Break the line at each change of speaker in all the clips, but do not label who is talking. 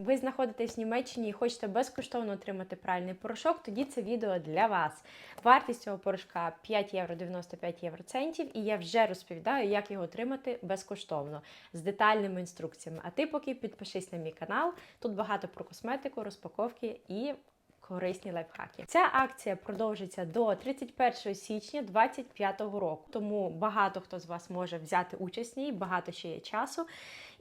ви знаходитесь в Німеччині і хочете безкоштовно отримати пральний порошок, тоді це відео для вас. Вартість цього порошка 5 євро 95 євроцентів, і я вже розповідаю, як його отримати безкоштовно з детальними інструкціями. А ти поки підпишись на мій канал. Тут багато про косметику, розпаковки і корисні лайфхаки. Ця акція продовжиться до 31 січня 2025 року. Тому багато хто з вас може взяти участь в ній, багато ще є часу.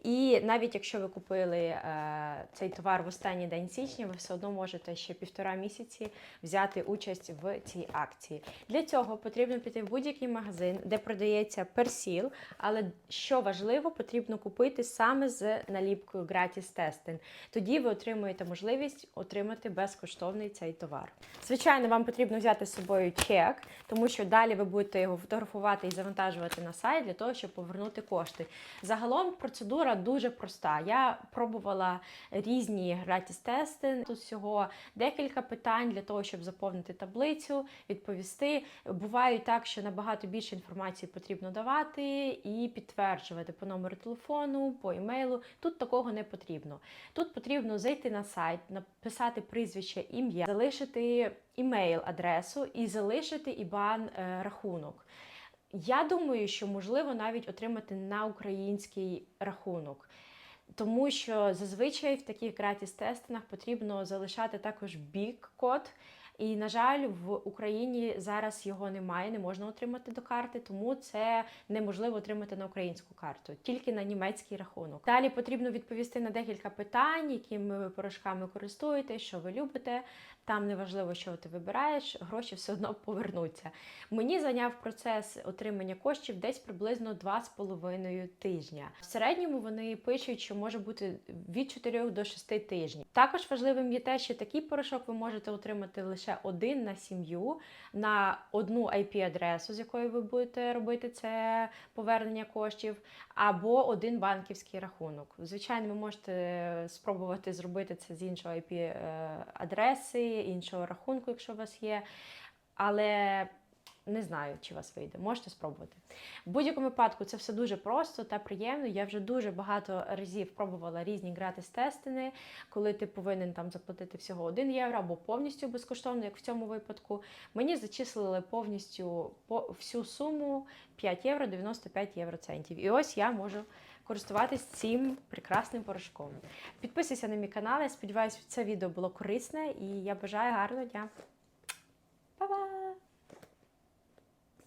І навіть якщо ви купили е, цей товар в останній день січня, ви все одно можете ще півтора місяці взяти участь в цій акції. Для цього потрібно піти в будь-який магазин, де продається персіл, але що важливо, потрібно купити саме з наліпкою Gratis Testing. Тоді ви отримуєте можливість отримати безкоштовний цей товар. Звичайно, вам потрібно взяти з собою чек, тому що далі ви будете його фотографувати і завантажувати на сайт для того, щоб повернути кошти. Загалом процедура дуже проста. Я пробувала різні гратіс-тести. Тут всього декілька питань для того, щоб заповнити таблицю, відповісти. Буває так, що набагато більше інформації потрібно давати і підтверджувати по номеру телефону, по емейлу. Тут такого не потрібно. Тут потрібно зайти на сайт, написати прізвище, ім'я, залишити імейл-адресу і залишити ІБАН е, рахунок. Я думаю, що можливо навіть отримати на український рахунок. Тому що зазвичай в таких гратіс-тестинах потрібно залишати також бік-код. І, на жаль, в Україні зараз його немає, не можна отримати до карти, тому це неможливо отримати на українську карту, тільки на німецький рахунок. Далі потрібно відповісти на декілька питань, якими ви порошками користуєтесь, що ви любите. Там неважливо, що ти вибираєш, гроші все одно повернуться. Мені зайняв процес отримання коштів десь приблизно 2,5 тижня. В середньому вони пишуть, що може бути від 4 до 6 тижнів. Також важливим є те, що такий порошок ви можете отримати лише один на сім'ю, на одну IP-адресу, з якої ви будете робити це повернення коштів, або один банківський рахунок. Звичайно, ви можете спробувати зробити це з іншого IP-адреси, іншого рахунку, якщо у вас є. Але не знаю, чи вас вийде. Можете спробувати. В будь-якому випадку це все дуже просто та приємно. Я вже дуже багато разів пробувала різні гратис-тестини, коли ти повинен там заплатити всього 1 євро або повністю безкоштовно, як в цьому випадку. Мені зачислили повністю по всю суму 5 євро 95 євроцентів. І ось я можу. Користуватись цим прекрасним порошком. Підписуйся на мій канал. Я сподіваюся, це відео було корисне і я бажаю гарного дня.